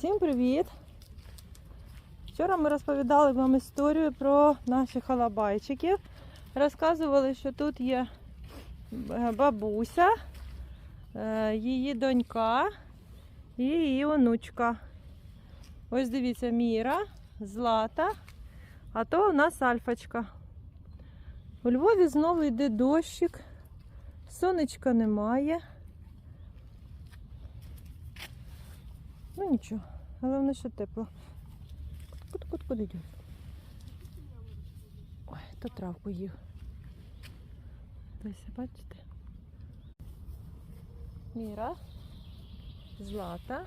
Всім привіт! Вчора ми розповідали вам історію про наших алабайчиків. Розказували, що тут є е, бабуся, е, її донька і її онучка. Ось дивіться, Міра, Злата, а то у нас Альфочка. У Львові знову йде дощик, сонечка немає. Нічого, головне, що тепло. Куди, куди, куди йде? Ой, то травку їв. Десь, бачите? Міра, Злата,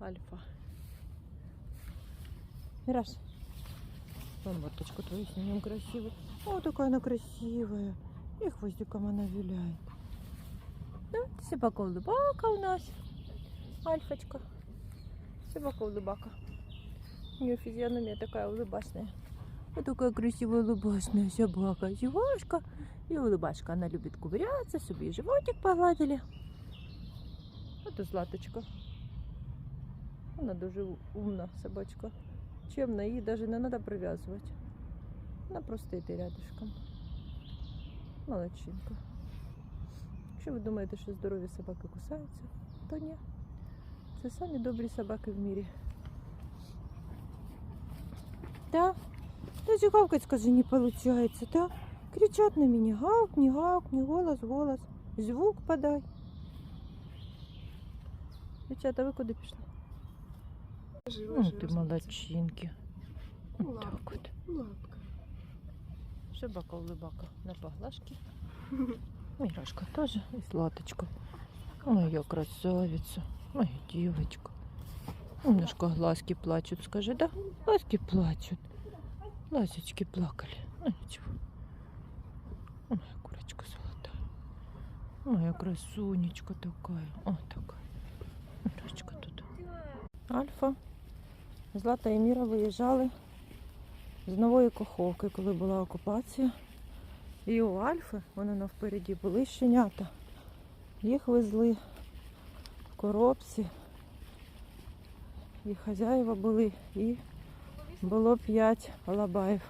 Альфа. Мираж, вон мордочку твою снимем красивую. О, такая она красивая. И хвостиком она виляет. Да, собака-улыбака у нас. Альфочка. Собака-улыбака. У нее физиономия такая улыбачная. Вот такая красивая улыбачная собака. Зевашка и улыбашка. Она любит ковыряться, себе и животик погладили. Это Златочка. Она дуже умна собачка. Чемна, її навіть не треба прив'язувати. Вона просто йде рядышком. Молодчинка. Якщо ви думаєте, що здорові собаки кусаються, то ні. Це самі добрі собаки в мірі. Да? Даже гавкать, скажи, не получается, да? Кричат на меня, гавкни, гавкни, голос, голос. Звук подай. Дівчата, ви куди пішли? Ну, ти молодчинки. Ну, Вот так вот. Лапка. Собака улыбака на поглажке. Мирашка тоже и Златочка. Моя красавица, моя девочка. Немножко глазки плачут, скажи, да? Глазки плачут. Глазочки плакали. Ну ничего. Моя курочка золотая. Моя красунечка такая. О, такая. Мирашка тут. Альфа. Злата і Міра виїжджали з нової коховки, коли була окупація. І у Альфи, вони навпереді були щенята. Їх везли коробці. І хазяїва були, і було п'ять лабаїв.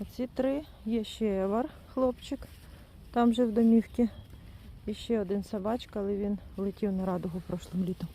Оці три є ще Евар, хлопчик, там же в домівці. І ще один собачка, але він летів на радугу прошлим літом.